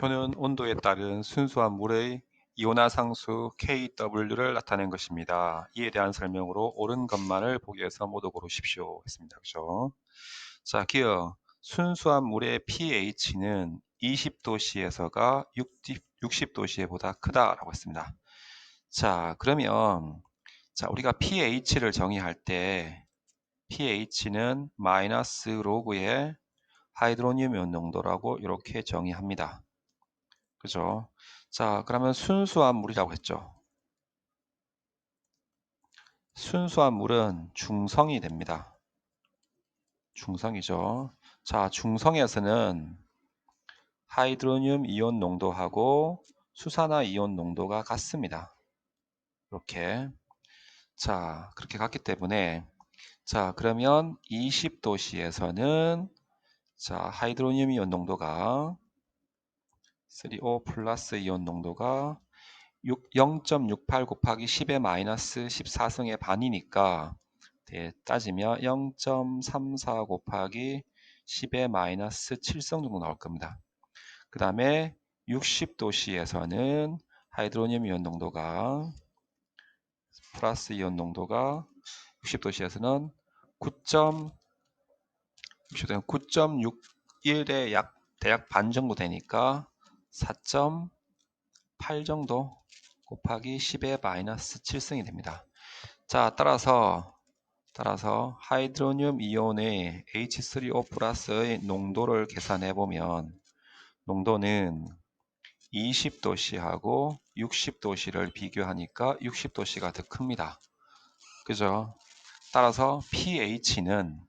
표는 온도에 따른 순수한 물의 이온화 상수 KW를 나타낸 것입니다. 이에 대한 설명으로 옳은 것만을 보기에서 모두 고르십시오. 했습니다. 그죠? 자, 기어 순수한 물의 pH는 20도씨에서가 60도씨보다 크다라고 했습니다. 자, 그러면 자, 우리가 pH를 정의할 때 pH는 마이너스 로그의 하이드로늄 이온 농도라고 이렇게 정의합니다. 그죠? 자, 그러면 순수한 물이라고 했죠. 순수한 물은 중성이 됩니다. 중성이죠. 자, 중성에서는 하이드로늄 이온 농도하고 수산화 이온 농도가 같습니다. 이렇게. 자, 그렇게 같기 때문에 자, 그러면 20도씨에서는 자, 하이드로늄 이온 농도가 3O 플러스 이온 농도가 0.68 곱하기 10의 마이너스 14승의 반이니까 네, 따지면 0.34 곱하기 10의 마이너스 7승 정도 나올 겁니다. 그 다음에 60도씨에서는 하이드로늄 이온 농도가 플러스 이온 농도가 60도씨에서는 9.6의 약 대략 반 정도 되니까 4.8 정도 곱하기 10의 마이너스 7승이 됩니다. 자, 따라서 따라서 하이드로늄 이온의 H3O 플러스의 농도를 계산해 보면 농도는 20도씨하고 60도씨를 비교하니까 60도씨가 더 큽니다. 그죠? 따라서 pH는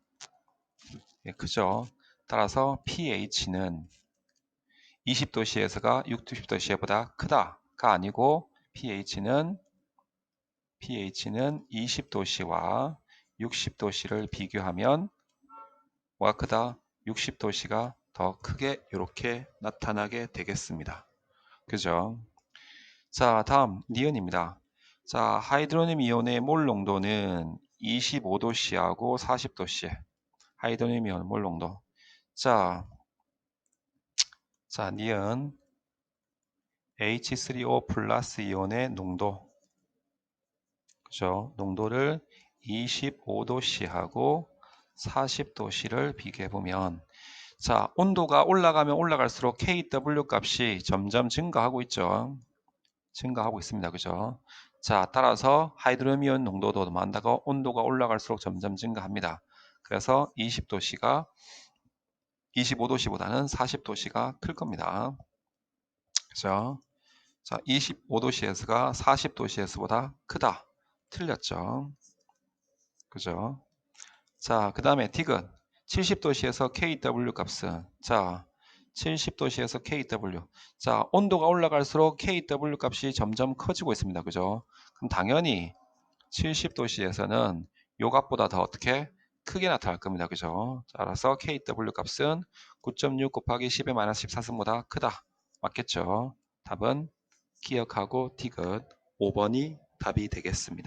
예, 그죠? 따라서 pH는 20도씨에서가 60도씨보다 크다가 아니고 pH는 pH는 20도씨와 60도씨를 비교하면 뭐가 크다? 60도씨가 더 크게 이렇게 나타나게 되겠습니다. 그죠? 자, 다음 니은입니다. 자, 하이드로늄 이온의 몰 농도는 25도씨하고 40도씨. 하이드로늄 이온 몰 농도. 자, 자, 니은 H3O 플러스 이온의 농도 그죠? 농도를 25도씨하고 40도씨를 비교해 보면 자, 온도가 올라가면 올라갈수록 KW 값이 점점 증가하고 있죠. 증가하고 있습니다. 그죠? 자, 따라서 하이드로미온 농도도 많다고 온도가 올라갈수록 점점 증가합니다. 그래서 20도씨가 25도씨보다는 40도씨가 클 겁니다. 그죠? 자, 25도씨에서가 40도씨에서보다 크다. 틀렸죠. 그죠? 자, 그 다음에 디귿. 70도씨에서 KW 값은 자, 70도씨에서 KW. 자, 온도가 올라갈수록 KW 값이 점점 커지고 있습니다. 그죠? 그럼 당연히 70도씨에서는 요 값보다 더 어떻게 크게 나타날 겁니다. 그죠? 따라서 KW 값은 9.6 곱하기 10의 마이너스 14승보다 크다. 맞겠죠? 답은 기억하고 디귿 5번이 답이 되겠습니다.